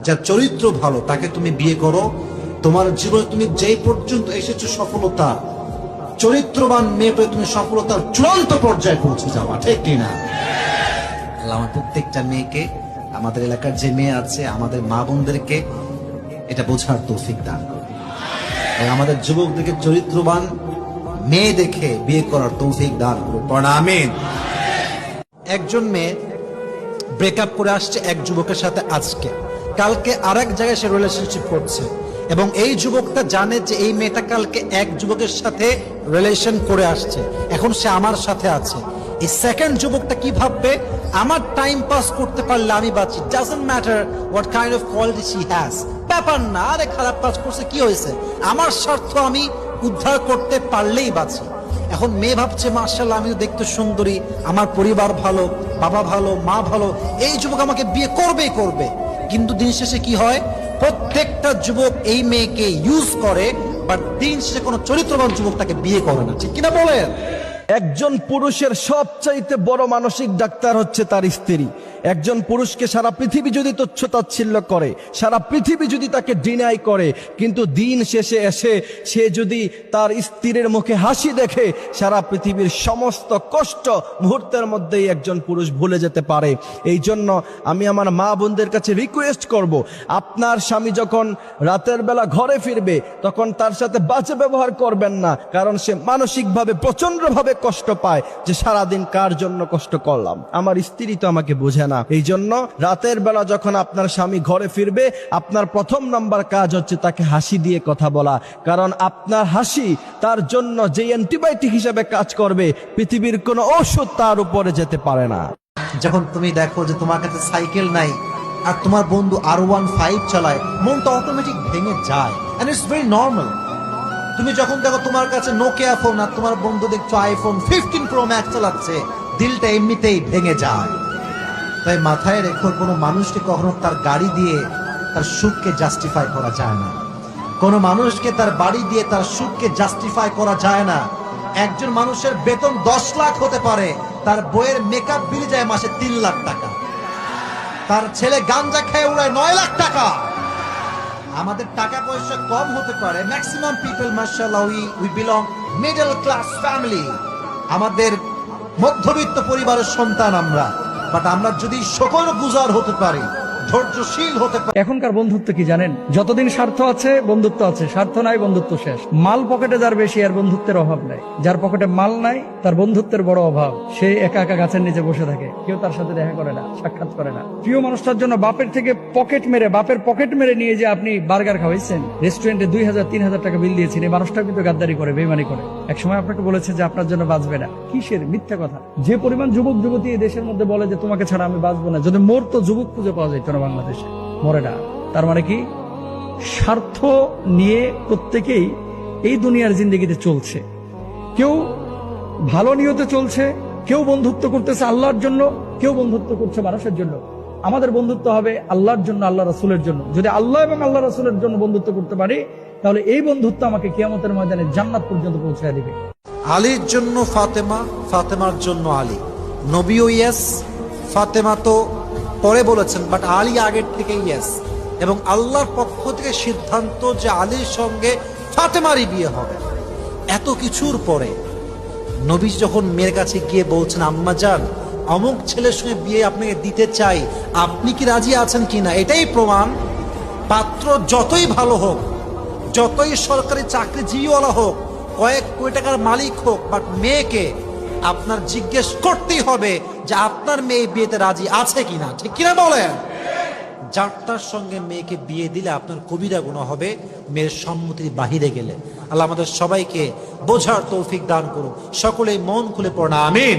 যার চরিত্র ভালো, তাকে তুমি বিয়ে করো। তোমার জীবনে তুমি যেই পর্যন্ত এসেছ, সফলতা, চরিত্রবান মেয়ে পেয়ে তুমি সফলতার চূড়ান্ত পর্যায়ে পৌঁছে যাওয়া ঠিক কিনা? আমার প্রত্যেকটা মেয়েকে, আমাদের এলাকার যে মেয়ে আছে, আমাদের মা বোনদেরকে এটা বোঝার তৌফিক দান আমাদের যুবকদেরকে চরিত্রবান মেয়ে দেখে বিয়ে করার তৌফিক দান পড়া একজন মেয়ে ব্রেকআপ করে আসছে এক যুবকের সাথে আজকে। কালকে আরেক জায়গায় সে রিলেশনশিপ করছে। এবং এই যুবকটা জানে যে এই মেয়েটা কালকে এক যুবকের সাথে রিলেশন করে আসছে। এখন সে আমার সাথে আছে। এই সেকেন্ড যুবকটা কি ভাববে? আমার টাইম পাস করতে পারলে আমি বাঁচি। Doesn't matter what kind of quality she has ব্যাপার না, আরে খারাপ কাজ করছে, কি হয়েছে? আমার স্বার্থ আমি উদ্ধার করতে পারলেই বাঁচি। এখন মেয়ে ভাবছে মার্শাল্লাহ আমি দেখতে সুন্দরী। আমার পরিবার ভালো, বাবা ভালো, মা ভালো। এই যুবক আমাকে বিয়ে করবেই করবে। কিন্তু দিন শেষে কি হয়? প্রত্যেকটা যুবক এই মেয়েকে ইউজ করে বাট দিন শেষে কোনো চরিত্রবান যুবক তাকে বিয়ে করে না। ঠিক কিনা বলেন? একজন পুরুষের সবচাইতে বড় মানসিক ডাক্তার হচ্ছে তার স্ত্রী। একজন পুরুষকে সারা পৃথিবী যদি তুচ্ছতাচ্ছিল্য করে, সারা পৃথিবী যদি তাকে ডিনাই করে, কিন্তু দিন শেষে এসে সে যদি তার স্ত্রীর মুখে হাসি দেখে, সারা পৃথিবীর সমস্ত কষ্ট মুহূর্তের মধ্যেই একজন পুরুষ ভুলে যেতে পারে। এই জন্য আমি আমার মা বোনদের কাছে রিকোয়েস্ট করব, আপনার স্বামী যখন রাতের বেলা ঘরে ফিরবে, তখন তার সাথে বাজে ব্যবহার করবেন না, কারণ সে মানসিকভাবে প্রচন্ডভাবে কষ্ট পায় যে সারাদিন কার জন্য কষ্ট করলাম। আমার স্ত্রী তো আমাকে বোঝে না। এই জন্য রাতের বেলা যখন আপনার স্বামী ঘরে ফিরবে, আপনার প্রথম নাম্বার কাজ হচ্ছে তাকে হাসি দিয়ে কথা বলা। কারণ আপনার হাসি তার জন্য যে অ্যান্টিবায়োটিক হিসেবে কাজ করবে, পৃথিবীর কোনো ওষুধ তার উপরে যেতে পারে না। যখন তুমি দেখো যে তোমার কাছে সাইকেল নাই, আর তোমার বন্ধু আর ওয়ান ফাইভ চালায়, মনটা অটোমেটিক ভেঙে যায় এন্ড ইটস ভেরি নর্মাল তুমি যখন দেখো তোমার কাছে নোকিয়া ফোন আর তোমার বন্ধু দেখছ আইফোন ফিফটিন প্রো ম্যাক্স চালাচ্ছে, দিলটা এমনিতেই ভেঙে যায়। তাই মাথায় রেখো, কোনো মানুষকে কখনো তার গাড়ি দিয়ে তার সুখকে জাস্টিফাই করা যায় না। কোনো মানুষকে তার বাড়ি দিয়ে তার সুখকে জাস্টিফাই করা যায় না। একজন মানুষের বেতন দশ লাখ হতে পারে, তার বইয়ের মেকআপ বিল যায় মাসে তিন লাখ টাকা। তার ছেলে গাঞ্জা খেয়ে উড়ায় নয় লাখ টাকা। আমাদের টাকা পয়সা কম হতে পারে। ম্যাক্সিমাম পিপল মার্শাল্লাহ we we belong middle class family আমাদের মধ্যবিত্ত পরিবারের সন্তান আমরা। বাট আমরা যদি সকল গুজার হতে পারি এখনকার বন্ধুত্ব কি জানেন? যতদিন স্বার্থ আছে, বন্ধুত্ব আছে। স্বার্থ নাই, বন্ধুত্ব শেষ। মাল পকেটে যার বেশি, আর বন্ধুত্বের অভাব নাই। যার পকেটে মাল নাই, তার বন্ধুত্বের বড় অভাব। সে একা একা গাছের নিচে বসে থাকে। কেউ তার সাথে দেখা করে না, সাক্ষাৎ করে না। প্রিয় মানুষটার জন্য বাপের থেকে পকেট মেরে, বাপের পকেট মেরে নিয়ে যে আপনি বার্গার খাওয়াইছেন। রেস্টুরেন্টে দুই হাজার, তিন হাজার টাকা বিল দিয়েছেন, এই মানুষটা কিন্তু গাদ্দারি করে বেমানি করে। এক সময় আপনাকে বলেছে যে আপনার জন্য বাঁচবে না। কিসের? মিথ্যা কথা। যে পরিমাণ যুবক যুবতী এই দেশের মধ্যে বলে যে তোমাকে ছাড়া আমি বাঁচবো না, যদি মোর তো যুবক খুঁজে পাওয়া যেত না বাংলাদেশে, মরে না। তার মানে কি? স্বার্থ নিয়ে প্রত্যেকেই এই দুনিয়ার জিন্দগিতে চলছে। কেউ ভালো নিয়তে চলছে, কেউ বন্ধুত্ব করতেছে আল্লাহর জন্য, কেউ বন্ধুত্ব করছে মানুষের জন্য। আমাদের বন্ধুত্ব হবে আল্লাহর জন্য আল্লাহ রাসুলের জন্য। যদি আল্লাহ এবং আল্লাহ রাসুলের জন্য বন্ধুত্ব করতে পারি, তাহলে এই বন্ধুত্ব আমাকে কিয়ামতের ময়দানে জান্নাত পর্যন্ত পৌঁছায় দিবে। আলীর জন্য ফাতেমা, ফাতেমার জন্য আলী। নবীও ইয়েস ফাতেমা তো পরে বলেছেন বাট আলী আগের থেকে ইয়েস এবং আল্লাহর পক্ষ থেকে সিদ্ধান্ত যে আলীর সঙ্গে ফাতেমারই বিয়ে হবে। এত কিছুর পরে নবী যখন মেয়ের কাছে গিয়ে বলছেন, আম্মা যান অমুক ছেলের সঙ্গে বিয়ে আপনাকে দিতে চাই, আপনি কি রাজি আছেন কিনা? এটাই প্রমাণ। পাত্র যতই ভালো হোক, যতই সরকারি চাকরিজীবীওয়ালা হোক, কয়েক কোটি টাকার মালিক হোক বাট মেয়েকে আপনার জিজ্ঞেস করতেই হবে যে আপনার মেয়ে বিয়েতে রাজি আছে কিনা। ঠিক কিনা বলেন? যারটার সঙ্গে মেয়েকে বিয়ে দিলে আপনার কবিরা গুণ হবে, মেয়ের সম্মতির বাহিরে গেলে। আল্লাহ আমাদের সবাইকে বোঝার তৌফিক দান করুন সকলেই মন খুলে পড়া আমিন।